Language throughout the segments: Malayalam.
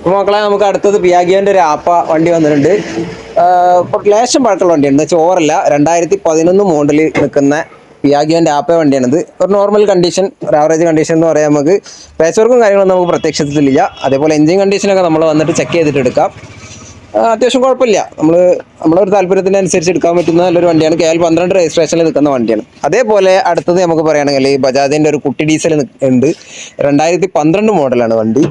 അപ്പോൾ മക്കളെ നമുക്ക് അടുത്തത് പിയാഗിയോന്റെ ഒരു ആപ്പ വണ്ടി വന്നിട്ടുണ്ട്. ഇപ്പോൾ ലേശം പഴക്കമുള്ള വണ്ടിയാണ്. എന്ന് വെച്ചാൽ ഓവറല്ല. രണ്ടായിരത്തി പതിനൊന്ന് മോഡലിൽ നിൽക്കുന്ന പിയാഗിയോന്റെ ആപ്പ വണ്ടിയാണിത്. ഒരു നോർമൽ കണ്ടീഷൻ ഒരു ആവറേജ് കണ്ടീഷൻ എന്ന് പറയാൻ നമുക്ക്. പേച്ച് വർക്കും കാര്യങ്ങളൊന്നും നമുക്ക് പ്രത്യക്ഷത്തിലില്ല. അതേപോലെ എഞ്ചിൻ കണ്ടീഷനൊക്കെ നമ്മൾ വന്നിട്ട് ചെക്ക് ചെയ്തിട്ട് എടുക്കാം. അത്യാവശ്യം കുഴപ്പമില്ല. നമ്മൾ നമ്മളൊരു താല്പര്യത്തിനനുസരിച്ച് എടുക്കാൻ പറ്റുന്ന നല്ലൊരു വണ്ടിയാണ്. കെ എൽ പന്ത്രണ്ട് രജിസ്ട്രേഷനിൽ നിൽക്കുന്ന വണ്ടിയാണ്. അതേപോലെ അടുത്തത് നമുക്ക് പറയുകയാണെങ്കിൽ ബജാജിന്റെ ഒരു കുട്ടി ഡീസൽ ഉണ്ട്. രണ്ടായിരത്തി പന്ത്രണ്ട് മോഡലാണ് വണ്ടി.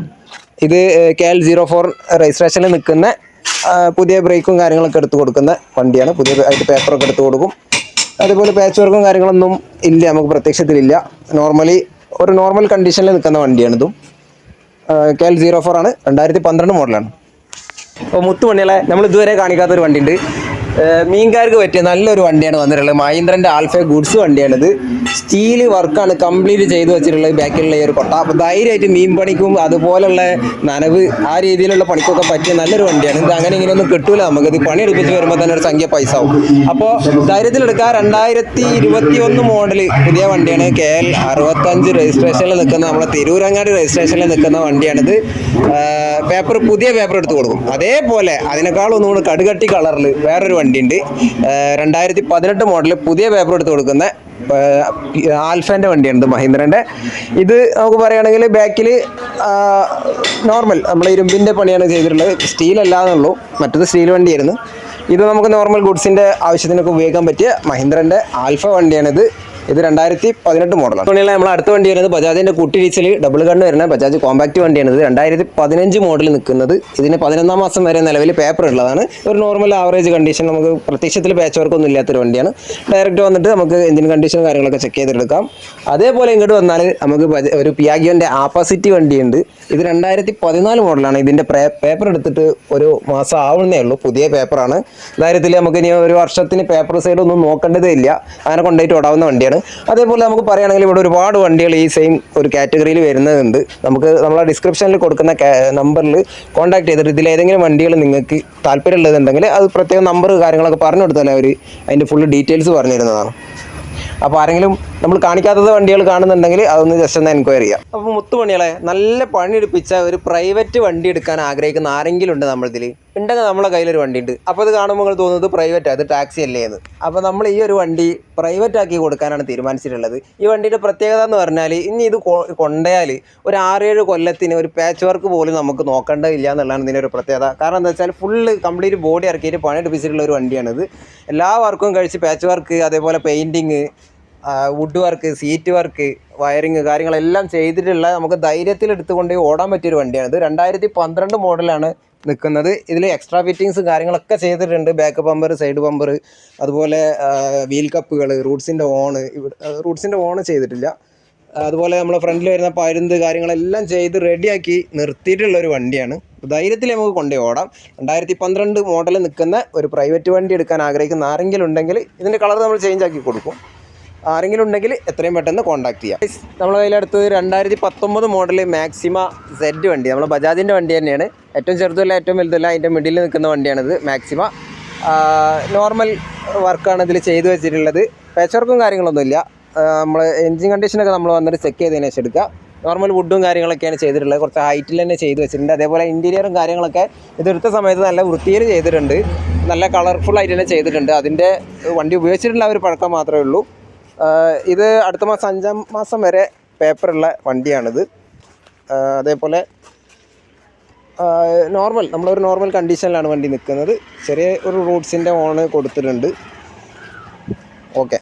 ഇത് കെ എൽ സീറോ ഫോർ രജിസ്ട്രേഷനിൽ നിൽക്കുന്ന പുതിയ ബ്രേക്കും കാര്യങ്ങളൊക്കെ എടുത്ത് കൊടുക്കുന്ന വണ്ടിയാണ്. പുതിയ ആയിട്ട് പേപ്പറൊക്കെ എടുത്ത് കൊടുക്കും. അതുപോലെ പാച്ച് വർക്കും കാര്യങ്ങളൊന്നും ഇല്ല നമുക്ക് പ്രത്യക്ഷത്തിലില്ല. നോർമലി ഒരു നോർമൽ കണ്ടീഷനിൽ നിൽക്കുന്ന വണ്ടിയാണിതും കെ എൽ സീറോ ഫോർ ആണ്. രണ്ടായിരത്തി പന്ത്രണ്ട് മോഡലാണ് അപ്പോൾ മുത്തുമണികളെ നമ്മൾ ഇതുവരെ കാണിക്കാത്തൊരു വണ്ടിയുണ്ട്. മീൻകാർക്ക് പറ്റിയ നല്ലൊരു വണ്ടിയാണ് വന്നിട്ടുള്ളത്. മഹീന്ദ്രന്റെ ആൽഫ ഗുഡ്സ് വണ്ടിയാണിത്. സ്റ്റീൽ വർക്കാണ് കംപ്ലീറ്റ് ചെയ്തു വെച്ചിട്ടുള്ളത് ബാക്കിലുള്ള ഈ ഒരു കൊട്ട. അപ്പോൾ ധൈര്യമായിട്ട് മീൻ പണിക്കും അതുപോലുള്ള നനവ് ആ രീതിയിലുള്ള പണിക്കൊക്കെ പറ്റിയ നല്ലൊരു വണ്ടിയാണ്. ഇത് അങ്ങനെ ഇങ്ങനെയൊന്നും കിട്ടൂല നമുക്ക്. ഇത് പണി എടുപ്പിച്ച് വരുമ്പോൾ തന്നെ ഒരു സംഖ്യ പൈസ ആവും. അപ്പോൾ ധൈര്യത്തിലെടുക്കുക രണ്ടായിരത്തി ഇരുപത്തി ഒന്ന് മോഡൽ പുതിയ വണ്ടിയാണ്. കെ എൽ അറുപത്തഞ്ച് രജിസ്ട്രേഷനിൽ നിൽക്കുന്ന നമ്മുടെ തിരൂരങ്ങാടി രജിസ്ട്രേഷനിൽ നിൽക്കുന്ന വണ്ടിയാണിത്. പേപ്പർ പുതിയ പേപ്പർ എടുത്ത് കൊടുക്കും. അതേപോലെ അതിനേക്കാൾ ഒന്നും കൂടി കടുകട്ടി കളറിൽ വേറൊരു വണ്ടിയുണ്ട്. രണ്ടായിരത്തി പതിനെട്ട് മോഡൽ പുതിയ പേപ്പർ എടുത്ത് കൊടുക്കുന്ന ആൽഫേന്റെ വണ്ടിയാണ് മഹീന്ദ്രന്റെ. ഇത് നമുക്ക് പറയുകയാണെങ്കിൽ ബാക്കിൽ നോർമൽ നമ്മൾ ഇരുമ്പിന്റെ പണിയാണ് ചെയ്തിട്ടുള്ളത്. സ്റ്റീൽ അല്ലാന്നുള്ളൂ മറ്റത് സ്റ്റീൽ വണ്ടിയായിരുന്നു. ഇത് നമുക്ക് നോർമൽ ഗുഡ്സിന്റെ ആവശ്യത്തിനൊക്കെ ഉപയോഗിക്കാൻ പറ്റിയ മഹീന്ദ്രന്റെ ആൽഫ വണ്ടിയാണിത്. ഇത് രണ്ടായിരത്തി പതിനെട്ട് മോഡലാണ് തുണിയിലെ നമ്മൾ അടുത്ത വണ്ടി വരുന്നത് ബജാജിന്റെ കുട്ടി ഡീസൽ ഡബിൾ കണ്ണ് വരുന്ന ബജാജ് കോമ്പാക്ട് വണ്ടിയാണ്. ഇത് രണ്ടായിരത്തി പതിനഞ്ച് മോഡൽ നിൽക്കുന്നത്. ഇതിന് പതിനൊന്നാം മാസം വരെ നിലവിൽ പേപ്പർ ഉള്ളതാണ്. ഒരു നോർമൽ ആവറേജ് കണ്ടീഷൻ നമുക്ക് പ്രത്യക്ഷത്തിൽ പാച്ച് വർക്കൊന്നും ഇല്ലാത്തൊരു വണ്ടിയാണ്. ഡയറക്റ്റ് വന്നിട്ട് നമുക്ക് എഞ്ചിൻ കണ്ടീഷൻ കാര്യങ്ങളൊക്കെ ചെക്ക് ചെയ്തെടുക്കാം. അതേപോലെ ഇങ്ങോട്ട് വന്നാൽ നമുക്ക് ഒരു പിയാഗിയോന്റെ ആപ്പാസിറ്റി വണ്ടിയുണ്ട്. ഇത് രണ്ടായിരത്തി പതിനാല് മോഡലാണ് ഇതിന്റെ പേപ്പർ എടുത്തിട്ട് ഒരു മാസം ആവുന്നേ ഉള്ളൂ. പുതിയ പേപ്പറാണ് കാര്യത്തിൽ നമുക്ക് ഇനി ഒരു വർഷത്തിന് പേപ്പർ സൈഡ് ഒന്നും നോക്കേണ്ടതേ ഇല്ല. അങ്ങനെ കൊണ്ടുപോയിട്ട് ഓടാവുന്ന വണ്ടിയാണ്. അതേപോലെ നമുക്ക് പറയുകയാണെങ്കിൽ ഇവിടെ ഒരുപാട് വണ്ടികൾ ഈ സെയിം ഒരു കാറ്റഗറിയിൽ വരുന്നതുണ്ട് നമുക്ക് നമ്മളെ ഡിസ്ക്രിപ്ഷനിൽ കൊടുക്കുന്ന നമ്പറിൽ കോൺടാക്ട് ചെയ്തിട്ട് ഇതിൽ ഏതെങ്കിലും വണ്ടികൾ നിങ്ങൾക്ക് താല്പര്യമുള്ളതുണ്ടെങ്കിൽ അത് പ്രത്യേകം നമ്പർ കാര്യങ്ങളൊക്കെ പറഞ്ഞു കൊടുത്താൽ അവർ അതിന്റെ ഫുൾ ഡീറ്റെയിൽസ് പറഞ്ഞു തരുന്നതാണ് അപ്പോൾ ആരെങ്കിലും നമ്മൾ കാണിക്കാത്തത് വണ്ടികൾ കാണുന്നുണ്ടെങ്കിൽ അതൊന്ന് ജസ്റ്റ് ഒന്ന് എൻക്വയറി ചെയ്യാം. അപ്പോൾ മുത്തുപണികളെ നല്ല പണിയെടുപ്പിച്ച ഒരു പ്രൈവറ്റ് വണ്ടി എടുക്കാൻ ആഗ്രഹിക്കുന്ന ആരെങ്കിലും ഉണ്ട് നമ്മളിതിൽ ഉണ്ടെങ്കിൽ നമ്മളെ കയ്യിലൊരു വണ്ടി ഉണ്ട് അപ്പോൾ അത് കാണുമ്പോൾ നിങ്ങൾ തോന്നുന്നത് പ്രൈവറ്റ് അത് ടാക്സി അല്ലേ എന്ന്. അപ്പോൾ നമ്മൾ ഈ ഒരു വണ്ടി പ്രൈവറ്റ് ആക്കി കൊടുക്കാനാണ് തീരുമാനിച്ചിട്ടുള്ളത്. ഈ വണ്ടിയുടെ പ്രത്യേകത എന്ന് പറഞ്ഞാൽ ഇനി ഇത് കൊണ്ടയാൽ ഒരു ആറേഴ് കൊല്ലത്തിന് ഒരു പാച്ച് വർക്ക് പോലും നമുക്ക് നോക്കേണ്ടതില്ല എന്നുള്ളതാണ് ഇതിന്റെ ഒരു പ്രത്യേകത. കാരണം എന്താ വെച്ചാൽ ഫുള്ള് കംപ്ലീറ്റ് ബോഡി ഇറക്കിയിട്ട് പണിയെടുപ്പിച്ചിട്ടുള്ള ഒരു വണ്ടിയാണിത്. എല്ലാ വർക്കും കഴിച്ച് പാച്ച് വർക്ക് അതേപോലെ painting wood work seat work wiring കാര്യങ്ങളെല്ലാം ചെയ്തിട്ടുള്ള നമുക്ക് ധൈര്യത്തിൽ എടുത്തുകൊണ്ട് ഓടാൻ പറ്റിയൊരു വണ്ടിയാണ് ഇത് രണ്ടായിരത്തി പന്ത്രണ്ട് മോഡലാണ് നിൽക്കുന്നത്. ഇതിൽ എക്സ്ട്രാ ഫിറ്റിങ്സ് കാര്യങ്ങളൊക്കെ ചെയ്തിട്ടുണ്ട്. ബാക്ക് പമ്പർ സൈഡ് പമ്പർ അതുപോലെ വീൽ കപ്പുകൾ റൂട്ട്സിന്റെ ഓണ് ഇവിടെ റൂട്ട്സിന്റെ ഓണ് ചെയ്തിട്ടില്ല. അതുപോലെ നമ്മൾ ഫ്രണ്ടിൽ വരുന്ന പരുന്ത് കാര്യങ്ങളെല്ലാം ചെയ്ത് റെഡിയാക്കി നിർത്തിയിട്ടുള്ള ഒരു വണ്ടിയാണ്. ധൈര്യത്തിൽ നമുക്ക് കൊണ്ടുപോയി ഓടാം. രണ്ടായിരത്തി പന്ത്രണ്ട് മോഡൽ നിൽക്കുന്ന ഒരു പ്രൈവറ്റ് വണ്ടി എടുക്കാൻ ആഗ്രഹിക്കുന്ന ആരെങ്കിലും ഉണ്ടെങ്കിൽ ഇതിന്റെ കളർ നമ്മൾ ചേഞ്ച് ആക്കി കൊടുക്കും. ആരെങ്കിലും ഉണ്ടെങ്കിൽ എത്രയും പെട്ടെന്ന് കോൺടാക്ട് ചെയ്യാം. നമ്മളെ കയ്യിലടുത്തത് രണ്ടായിരത്തി പത്തൊമ്പത് മോഡൽ മാക്സിമ സെഡ് വണ്ടി. നമ്മൾ ബജാജിന്റെ വണ്ടി തന്നെയാണ്. ഏറ്റവും ചെറുതല്ല ഏറ്റവും വലുതല്ല അതിന്റെ മിഡിൽ നിൽക്കുന്ന വണ്ടിയാണിത് മാക്സിമ നോർമൽ വർക്കാണ് ഇതിൽ ചെയ്തു വെച്ചിട്ടുള്ളത്. പേച്ച് വർക്കും കാര്യങ്ങളൊന്നുമില്ല നമ്മൾ എൻജിൻ കണ്ടീഷനൊക്കെ നമ്മൾ വന്നിട്ട് ചെക്ക് ചെയ്തതിന് ശേഷം എടുക്കുക. നോർമൽ വുഡും കാര്യങ്ങളൊക്കെയാണ് ചെയ്തിട്ടുള്ളത്. കുറച്ച് ഹൈറ്റിൽ തന്നെ ചെയ്ത് വെച്ചിട്ടുണ്ട്. അതേപോലെ ഇന്റീരിയറും കാര്യങ്ങളൊക്കെ ഇതെടുത്ത സമയത്ത് നല്ല വൃത്തിയിൽ ചെയ്തിട്ടുണ്ട്. നല്ല കളർഫുൾ ആയിട്ട് തന്നെ ചെയ്തിട്ടുണ്ട്. അതിന്റെ വണ്ടി ഉപയോഗിച്ചിട്ടുള്ള ഒരു പഴക്കം മാത്രമേ ഉള്ളൂ. ഇത് അടുത്ത മാസം അഞ്ചാം മാസം വരെ പേപ്പറുള്ള വണ്ടിയാണിത്. അതേപോലെ നോർമൽ നമ്മളൊരു നോർമൽ കണ്ടീഷനിലാണ് വണ്ടി നിൽക്കുന്നത്. ചെറിയ ഒരു റൂട്ട്സിന്റെ ഓണ് കൊടുത്തിട്ടുണ്ട്. ഓക്കെ.